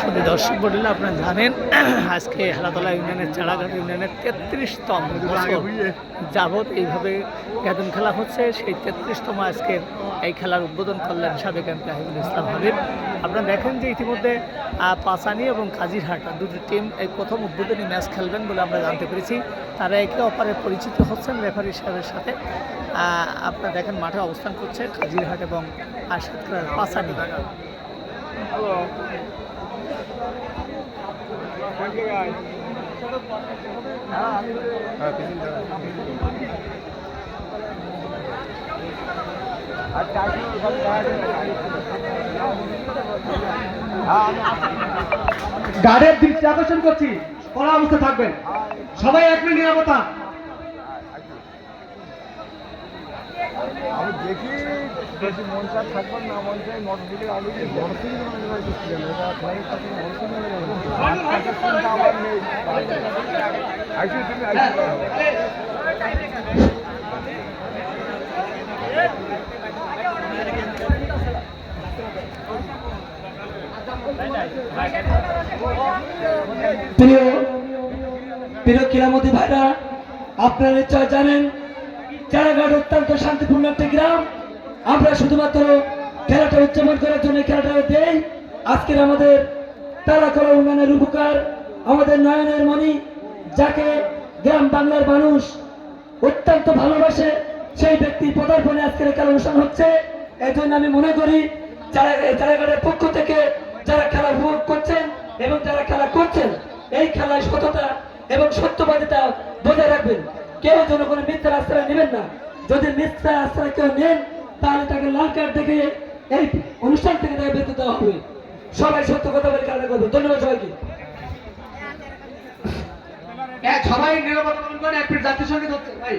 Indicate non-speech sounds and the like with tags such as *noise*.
শুধু দর্শক মন্ডলী, আপনারা জানেন, *clears throat* আজকে হেলাতলা ইউনিয়নের চাড়াঘাট ইউনিয়নের তেত্রিশতম যাবৎ এইভাবে গাদন খেলা হচ্ছে। সেই তেত্রিশতম আজকের এই খেলার উদ্বোধন করলেন সাবেক এমপি হাবিবুল ইসলাম হাবিব। আপনারা দেখেন যে ইতিমধ্যে পাসানি এবং কাজিরহাট দুটি টিম এই প্রথম উদ্বোধনী ম্যাচ খেলবেন বলে আমরা জানতে পেরেছি। তারা একে অপরে পরিচিত হচ্ছেন রেফারি সাহেবের সাথে। আপনারা দেখেন মাঠে অবস্থান করছে কাজিরহাট এবং সাতক্ষীরার পাসানি গার্ডের দৃষ্টি আকর্ষণ করছি। কড়া অবস্থা থাকবেন। সবাই এক মিনিট নিরাপত্তা। আমি দেখি বেশি মন চাপ না, মন চাই মোটর সাইকেল আলু দিয়ে মোটর সাইকেল এটা ফ্লাইট থাকে মোটর সাইকেল আমার নেই তুমি প্রিয় প্রিয় ক্রীড়ামতি ভাইরা, আপনারা নিশ্চয় জানেন চারাঘাট অত্যন্ত শান্তিপূর্ণ একটি গ্রাম। আমরা শুধুমাত্র খেলাটা উদযাপন করার জন্য খেলাটা দেই। আজকের আমাদের তারাকলা উন্নয়নের উপকার, আমাদের নয়নের মণি, যাকে গ্রাম বাংলার মানুষ অত্যন্ত ভালোবাসে, সেই ব্যক্তি পদার্পণে আজকের খেলা অনুষ্ঠান হচ্ছে। এই জন্য আমি মনে করি, যারা চারাঘাটের পক্ষ থেকে যারা খেলা উপভোগ করছেন এবং যারা খেলা করছেন, এই খেলায় সততা এবং সত্যবাদিতা বজায় রাখবেন। কেউ যেন কোনো মিথ্যার আশ্রয় নেবেন না। যদি মিথ্যার আশ্রয় কেউ নেন, তাহলে তাকে লাল কার্ড দেখে এই অনুষ্ঠান থেকে তাকে বেতন দেওয়া হবে। সবাই সত্য কথা বলে কারণে করবে। ধন্যবাদ সবাইকে। এক সবাই করেন, এক মিনিট হচ্ছে ভাই